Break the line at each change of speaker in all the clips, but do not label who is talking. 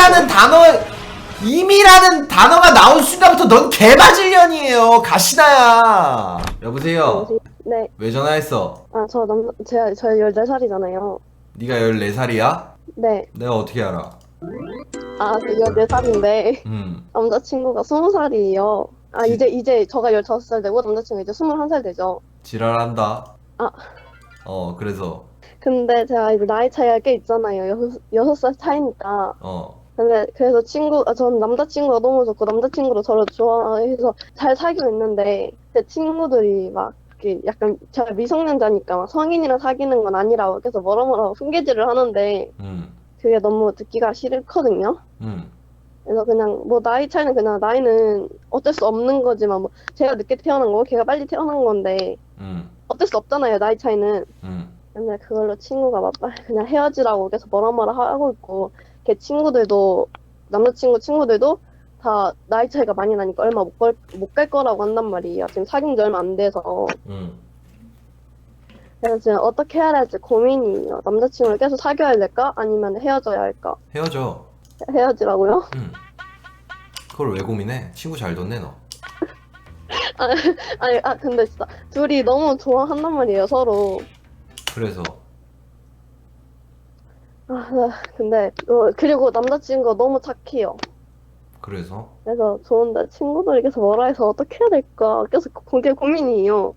이미라는 단어 이미라는 단어가 나온 순간부터 넌 개맞을년이에요 가시나야 여보세요
네.
왜 전화했어
아, 저 남, 제가, 저 14살이잖아요.
네가 14살이야?
네.
내가 어떻게 알아
아, 저 14살인데,
음
남자친구가 20살이에요. 아, 이제, 이제, 저가 15살 되고, 남자친구가 이제 21살 되죠.
지랄한다
아.
어 그래서
근데 제가 이제 나이 차이가 꽤 있잖아요. 6, 6살 차이니까.
어
근데, 그래서 친구, 아, 전 남자친구가 너무 좋고, 남자친구도 저를 좋아해서 잘 사귀고 있는데, 제 친구들이 막, 이렇게 약간, 제가 미성년자니까 막 성인이랑 사귀는 건 아니라고 계속 뭐라 뭐라 훈계질을 하는데,
음,
그게 너무 듣기가 싫거든요.
음.
그래서 그냥 뭐 나이 차이는 그냥 나이는 어쩔 수 없는 거지만 뭐 제가 늦게 태어난 거고 걔가 빨리 태어난 건데
음,
어쩔 수 없잖아요 나이 차이는
음.
근데 그걸로 친구가 막 빨리 그냥 헤어지라고 계속 뭐라 뭐라 하고 있고 걔 친구들도 남자친구 친구들도 다 나이 차이가 많이 나니까 얼마 못갈 거라고 한단 말이에요. 지금 사귄 지 얼마 안 돼서.
음.
그래서 지금 어떻게 해야 할지 고민이에요. 남자친구를 계속 사귀어야 될까? 아니면 헤어져야 할까?
헤어져.
헤어지라고요?
음. 그걸 왜 고민해? 친구 잘 뒀네 너.
아니 아 근데 진짜 둘이 너무 좋아한단 말이에요 서로.
그래서
아 네. 근데 어, 그리고 남자친구가 너무 착해요
그래서
그래서 좋은데 친구들이 계속 뭐라 해서 어떻게 해야 될까 계속 굉장히 고민이에요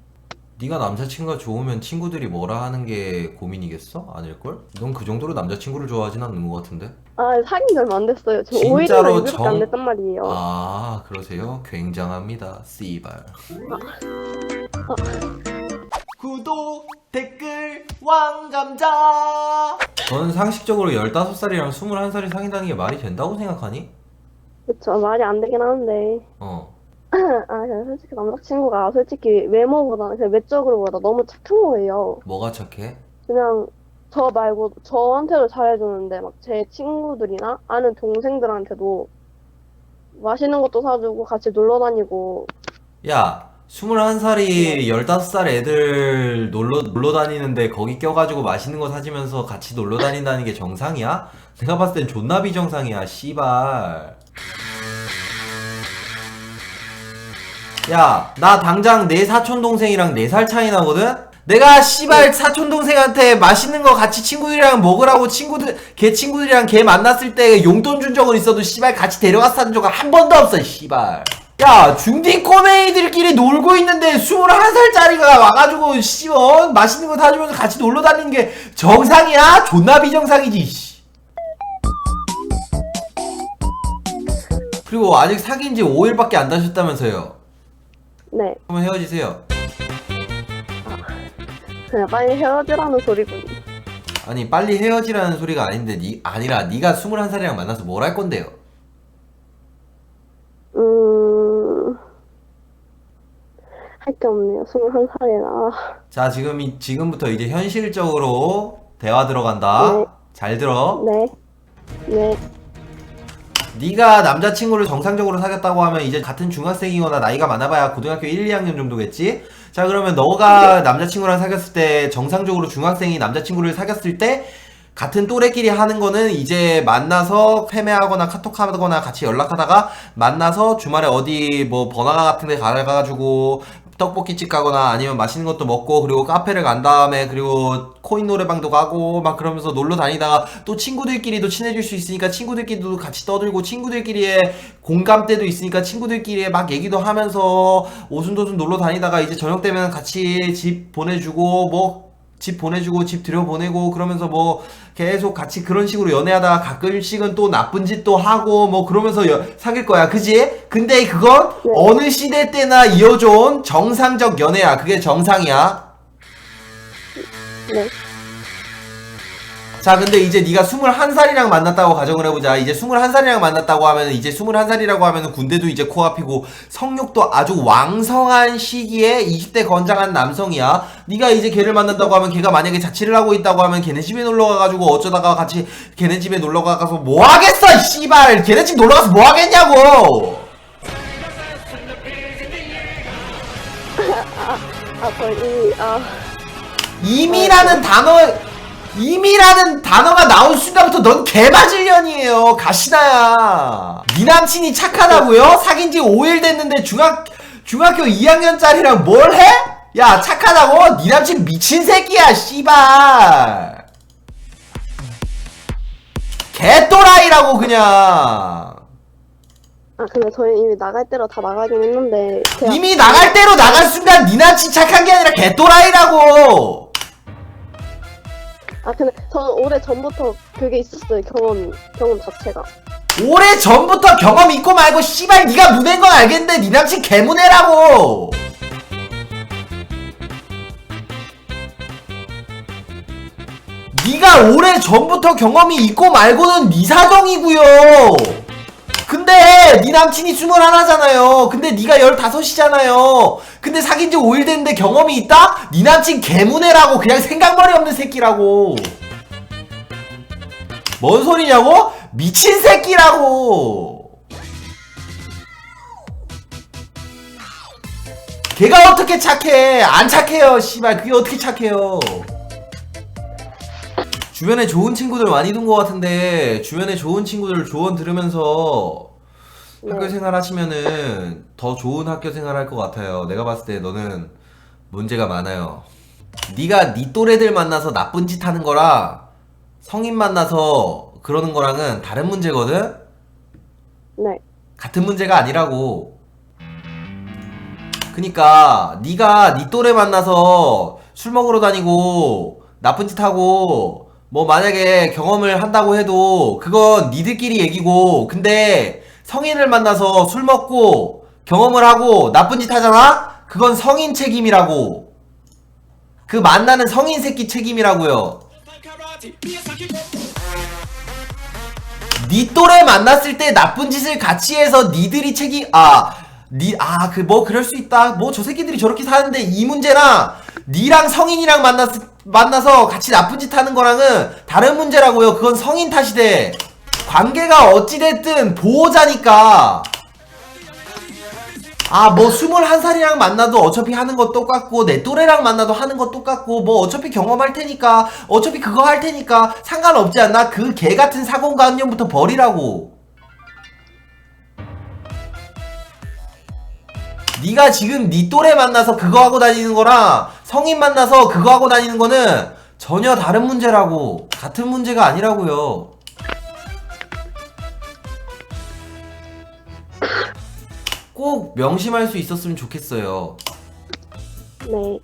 네가 남자친구가 좋으면 친구들이 뭐라 하는 게 고민이겠어? 아닐걸? 넌 그 정도로 남자친구를 좋아하진 않는 것 같은데?
아 사귄 지 얼마 안 됐어요 지금
진짜로
5일이나 6일밖에
정-
안 됐단 말이에요
아 그러세요? 굉장합니다 씨발 구독 댓글 왕감자. 넌 상식적으로 15살이랑 21살이 사귄다는 게 말이 된다고 생각하니?
그쵸 말이 안 되긴 하는데.
어.
아 그냥 솔직히 남자친구가 솔직히 외모보다 그냥 외적으로보다 너무 착한 거예요.
뭐가 착해?
그냥 저 말고 저한테도 잘해주는데 막 제 친구들이나 아는 동생들한테도 맛있는 것도 사주고 같이 놀러 다니고.
야 21살이 15살 애들 놀러, 놀러 다니는데 거기 껴가지고 맛있는 거 사주면서 같이 놀러 다닌다는 게 정상이야? 내가 봤을 땐 존나 비정상이야 씨발 야 나 당장 내 사촌동생이랑 4살 차이 나거든? 내가 씨발 사촌동생한테 맛있는 거 같이 친구들이랑 먹으라고 친구들 걔 친구들이랑 걔 만났을 때 용돈 준 적은 있어도 씨발 같이 산 적은 한 번도 없어 씨발 야 중딩 꼬맹이들끼리 놀고 있는데 21살짜리가 와가지고 씨발 맛있는 거 사주면서 같이 놀러 다니는 게 정상이야? 존나 비정상이지 씨. 그리고 아직 사귄 지 5일밖에 안 되셨다면서요
네
그러면 헤어지세요
그냥 빨리 헤어지라는 소리군요
아니 빨리 헤어지라는 소리가 아닌데 니 아니라 네가 21살이랑 만나서 뭘 할 건데요?
할게 없네요 21살이라
자 지금 이, 지금부터 이제 현실적으로 대화 들어간다.
네.
잘 들어.
네 네.
네가 남자친구를 정상적으로 사귀었다고 하면 이제 같은 중학생이거나 나이가 많아봐야 고등학교 1, 2학년 정도겠지? 자 그러면 너가 남자친구랑 사귀었을 때 정상적으로 중학생이 남자친구를 사귀었을 때 같은 또래끼리 하는 거는 이제 만나서 헤매하거나 카톡하거나 같이 연락하다가 만나서 주말에 어디 뭐 번화가 같은 데 가가지고 떡볶이집 가거나 아니면 맛있는 것도 먹고 그리고 카페를 간 다음에 그리고 코인 노래방도 가고 막 그러면서 놀러 다니다가 또 친구들끼리도 친해질 수 있으니까 친구들끼리도 같이 떠들고 친구들끼리의 공감대도 있으니까 친구들끼리 막 얘기도 하면서 오순도순 놀러 다니다가 이제 저녁 되면 같이 집 보내주고 뭐 집 보내주고 집 들여보내고 그러면서 뭐 계속 같이 그런 식으로 연애하다가 가끔씩은 또 나쁜 짓도 하고 뭐 그러면서 여- 사귈 거야 그지? 근데 그건
네.
어느 시대 때나 이어져온 정상적 연애야 그게 정상이야
네.
자 근데 이제 네가 21살이랑 만났다고 가정을 해보자 이제 21살이랑 만났다고 하면 이제 21살이라고 하면 군대도 이제 코앞이고 성욕도 아주 왕성한 시기에 20대 건장한 남성이야 네가 이제 걔를 만난다고 하면 걔가 만약에 자취를 하고 있다고 하면 걔네 집에 놀러 가가지고 어쩌다가 같이 걔네 집에 놀러 가서 뭐 하겠어 이 씨발 걔네 집 놀러 가서 뭐 하겠냐고
아, 저희, 아,
이미라는 단어 이미라는 단어가 나온 순간부터 넌 개맞을년이에요 가시나야 네 남친이 착하다고요? 사귄 지 5일 됐는데 중학 중학교 2학년짜리랑 뭘 해? 야 착하다고? 네 남친 미친 새끼야 씨발 개또라이라고 그냥
아 근데 저희 이미 나갈 때로 다 나가긴 했는데 제가
이미 나갈 대로 나갈 순간 네 남친 착한 게 아니라 개또라이라고
아 근데 저는 오래 전부터 그게 있었어요 경험 경험 자체가.
오래 전부터 경험 있고 말고 씨발 네가 문해인 건 알겠는데 네 남친 개문해라고! 네가 오래 전부터 경험이 있고 말고는 네 사정이고요 근데 네 남친이 21잖아요 근데 네가 15이잖아요 근데 사귄 지 5일 됐는데 경험이 있다? 네 남친 개문해라고 그냥 생각머리 없는 새끼라고 뭔 소리냐고? 미친 새끼라고! 걔가 어떻게 착해? 안 착해요, 씨발. 그게 어떻게 착해요? 주변에 좋은 친구들 많이 둔 것 같은데, 주변에 좋은 친구들 조언 들으면서 학교
네.
생활 하시면은 더 좋은 학교 생활 할 것 같아요. 내가 봤을 때 너는 문제가 많아요. 네가 네 또래들 만나서 나쁜 짓 하는 거랑 성인 만나서 그러는 거랑은 다른 문제거든?
네
같은 문제가 아니라고. 그니까 네가 네 또래 만나서 술 먹으러 다니고 나쁜 짓 하고 뭐 만약에 경험을 한다고 해도 그건 니들끼리 얘기고 근데 성인을 만나서 술 먹고 경험을 하고 나쁜 짓 하잖아? 그건 성인 책임이라고. 그 만나는 성인 새끼 책임이라고요. 니 또래 만났을 때 나쁜 짓을 같이 해서 니들이 책임 아 니 아 그 뭐 그럴 수 있다 뭐 저 새끼들이 저렇게 사는데 이 문제랑 니랑 성인이랑 만났 만나서 같이 나쁜 짓 하는 거랑은 다른 문제라고요 그건 성인 탓이 돼 관계가 어찌됐든 보호자니까 아, 뭐, 21살이랑 만나도 어차피 하는 거 똑같고, 내 또래랑 만나도 하는 거 똑같고, 뭐, 어차피 경험할 테니까, 어차피 그거 할 테니까, 상관없지 않나? 그 개 같은 사고관념부터 버리라고. 네가 지금 네 또래 만나서 그거 하고 다니는 거랑, 성인 만나서 그거 하고 다니는 거는 전혀 다른 문제라고. 같은 문제가 아니라고요. 꼭 명심할 수 있었으면 좋겠어요.
네.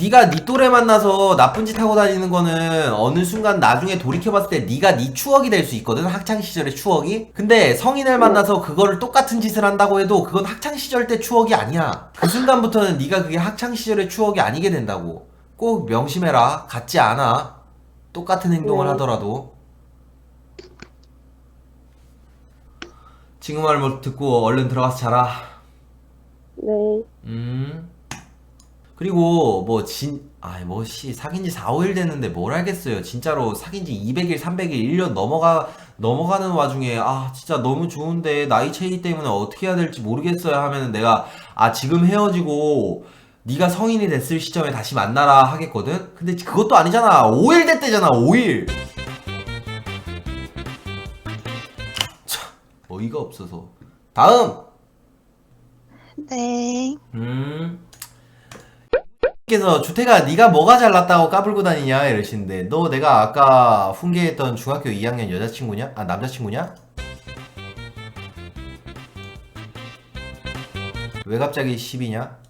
네가 네 또래 만나서 나쁜 짓 하고 다니는 거는 어느 순간 나중에 돌이켜봤을 때 네가 네 추억이 될 수 있거든 학창 시절의 추억이. 근데 성인을 만나서 그거를 똑같은 짓을 한다고 해도 그건 학창 시절 때 추억이 아니야. 그 순간부터는 네가 그게 학창 시절의 추억이 아니게 된다고. 꼭 명심해라. 같지 않아. 똑같은 행동을
네.
하더라도 친구 말 못 듣고 얼른 들어가서 자라
네.
음. 그리고 뭐 진, 아이 뭐씨 사귄 지 4, 5일 됐는데 뭘 알겠어요. 진짜로 사귄 지 200일, 300일, 1년 넘어가 넘어가는 와중에 아 진짜 너무 좋은데 나이 차이 때문에 어떻게 해야 될지 모르겠어요 하면은 내가 아 지금 헤어지고 네가 성인이 됐을 시점에 다시 만나라 하겠거든. 근데 그것도 아니잖아. 5일 됐대잖아. 5일. 어이가 없어서. 다음.
네.
음. 께서 주태가 네가 뭐가 잘났다고 까불고 다니냐 이러시는데 너 내가 아까 훈계했던 중학교 2학년 여자친구냐? 아 남자친구냐? 왜 갑자기 10이냐?